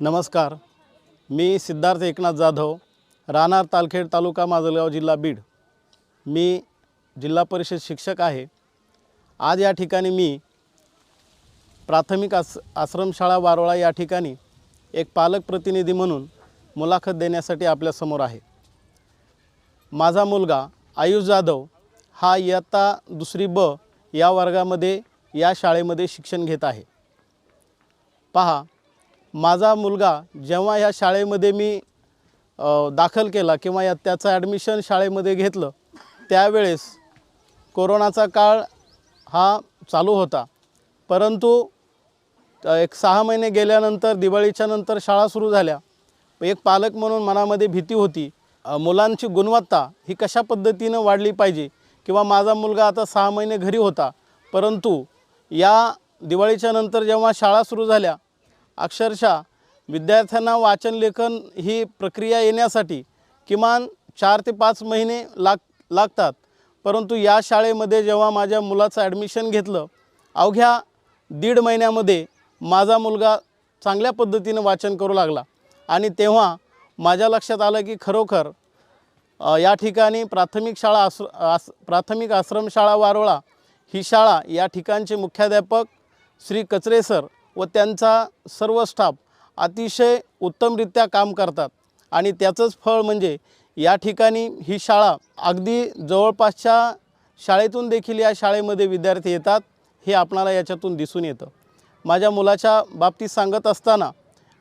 नमस्कार. मी सिद्धार्थ एकनाथ जाधव राहणार तालखेड तालुका माजलगाव जिल्हा बीड. मी जिल्हा परिषद शिक्षक आहे. आज या ठिकाणी मी प्राथमिक आस आश्रमशाळा वारोळा या ठिकाणी एक पालक प्रतिनिधी म्हणून मुलाखत देण्यासाठी आपल्यासमोर आहे. माझा मुलगा आयुष जाधव हा इयत्ता दुसरी ब या वर्गामध्ये या शाळेमध्ये शिक्षण घेत आहे. पहा माझा मुलगा जेव्हा ह्या शाळेमध्ये मी दाखल केला किंवा या त्याचं ॲडमिशन शाळेमध्ये घेतलं त्यावेळेस कोरोनाचा काळ हा चालू होता. परंतु एक सहा महिने गेल्यानंतर दिवाळीच्या नंतर शाळा सुरू झाल्या. एक पालक म्हणून मनामध्ये भीती होती मुलांची गुणवत्ता ही कशा पद्धतीनं वाढली पाहिजे? किंवा माझा मुलगा आता सहा महिने घरी होता परंतु या दिवाळीच्या नंतर जेव्हा शाळा सुरू झाल्या अक्षरशः विद्यार्थ्यांना वाचन लेखन ही प्रक्रिया येण्यासाठी किमान चार ते पाच महिने लाग लागतात. परंतु या शाळेमध्ये जेव्हा माझ्या मुलाचं ॲडमिशन घेतलं अवघ्या दीड महिन्यामध्ये माझा मुलगा चांगल्या पद्धतीनं वाचन करू लागला. आणि तेव्हा माझ्या लक्षात आलं की खरोखर या ठिकाणी प्राथमिक शाळा आश्र आस प्राथमिक आश्रमशाळा वारोळा ही शाळा या ठिकाणचे मुख्याध्यापक श्री कचरे सर व त्यांचा सर्व स्टाफ अतिशय उत्तमरित्या काम करतात. आणि त्याचंच फळ म्हणजे या ठिकाणी ही शाळा अगदी जवळपासच्या शाळेतून देखील या शाळेमध्ये विद्यार्थी येतात हे आपणाला याच्यातून दिसून येतं. माझ्या मुलाच्या बाबतीत सांगत असताना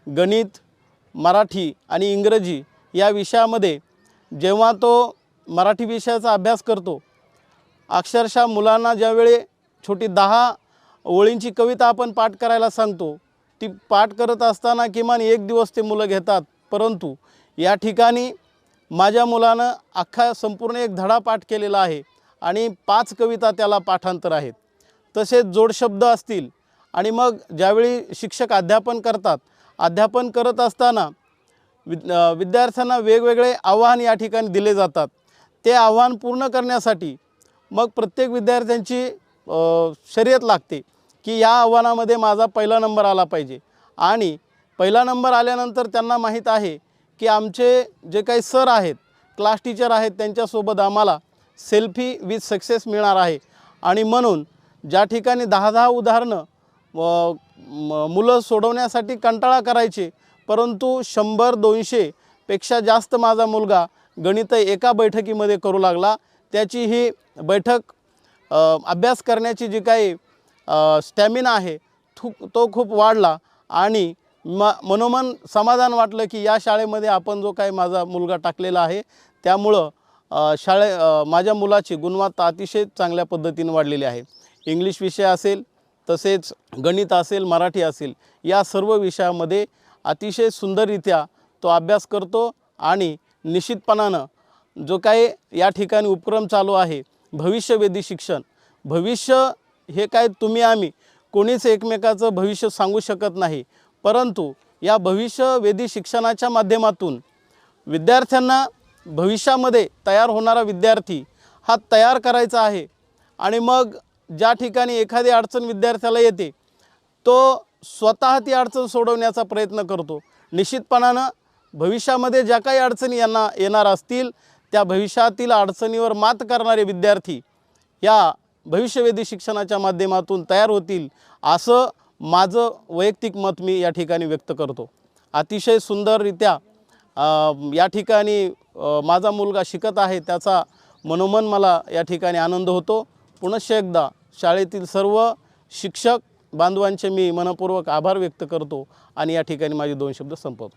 गणित मराठी आणि इंग्रजी या विषयामध्ये जेव्हा तो मराठी विषयाचा अभ्यास करतो अक्षरशः मुलांना ज्यावेळी छोटी दहा ओळींची कविता आपण पाठ करायला सांगतो. ती पाठ करत असताना किमान एक दिवस ते मुलं घेतात. परंतु या ठिकाणी माझ्या मुलानं अख्खा संपूर्ण एक धडा पाठ केलेला आहे आणि पाच कविता त्याला पाठांतर आहेत. तसेच जोडशब्द असतील आणि मग ज्यावेळी शिक्षक अध्यापन करतात अध्यापन करत असताना विद विद्यार्थ्यांना वेगवेगळे आव्हान या ठिकाणी दिले जातात. ते आव्हान पूर्ण करण्यासाठी मग प्रत्येक विद्यार्थ्यांची शर्यत लागते. की या आव्हानामध्ये माझा पहिला नंबर आला पाहिजे. आणि पहिला नंबर आल्यानंतर त्यांना माहीत आहे की आमचे जे काही सर आहेत क्लास टीचर आहेत त्यांच्यासोबत आम्हाला सेल्फी विथ सक्सेस मिळणार आहे. आणि म्हणून ज्या ठिकाणी दहा दहा उदाहरणं म- मुलं सोडवण्यासाठी कंटाळा करायचे परंतु शंभर दोनशेपेक्षा जास्त माझा मुलगा गणित एका बैठकीमध्ये करू लागला. त्याची ही बैठक अभ्यास करण्याची जी काही स्टॅमिना आहे थू तो खूप वाढला आणि म मनोमन समाधान वाटलं की या शाळेमध्ये आपण जो काही माझा मुलगा टाकलेला आहे त्यामुळं शाळे माझ्या मुलाची गुणवत्ता अतिशय चांगल्या पद्धतीने वाढलेली आहे. इंग्लिश विषय असेल तसेच गणित असेल मराठी असेल या सर्व विषयामध्ये अतिशय सुंदररित्या तो अभ्यास करतो आणि निश्चितपणानं जो काही या ठिकाणी उपक्रम चालू आहे भविष्यवेधी शिक्षण भविष्य हे काय तुम्ही आम्ही कोणीच एकमेकाचं भविष्य सांगू शकत नाही. परंतु या भविष्यवेधी शिक्षणाच्या माध्यमातून विद्यार्थ्यांना भविष्यामध्ये तयार होणारा विद्यार्थी हा तयार करायचा आहे आणि मग ज्या ठिकाणी एखादी अडचण विद्यार्थ्याला येते तो स्वतः ती अडचण सोडवण्याचा प्रयत्न करतो. निश्चितपणानं भविष्यामध्ये ज्या काही अडचणी यांना येणार असतील त्या भविष्यातील अडचणीवर मात करणारे विद्यार्थी या भविष्यवेधी शिक्षणाच्या माध्यमातून तयार होतील असं माझं वैयक्तिक मत मी या ठिकाणी व्यक्त करतो. अतिशय सुंदररित्या या ठिकाणी माझा मुलगा शिकत आहे त्याचा मनोमन मला या ठिकाणी आनंद होतो. पुनश्च एकदा शाळेतील सर्व शिक्षक बांधवांचे मी मनपूर्वक आभार व्यक्त करतो आणि या ठिकाणी माझे दोन शब्द संपवतो.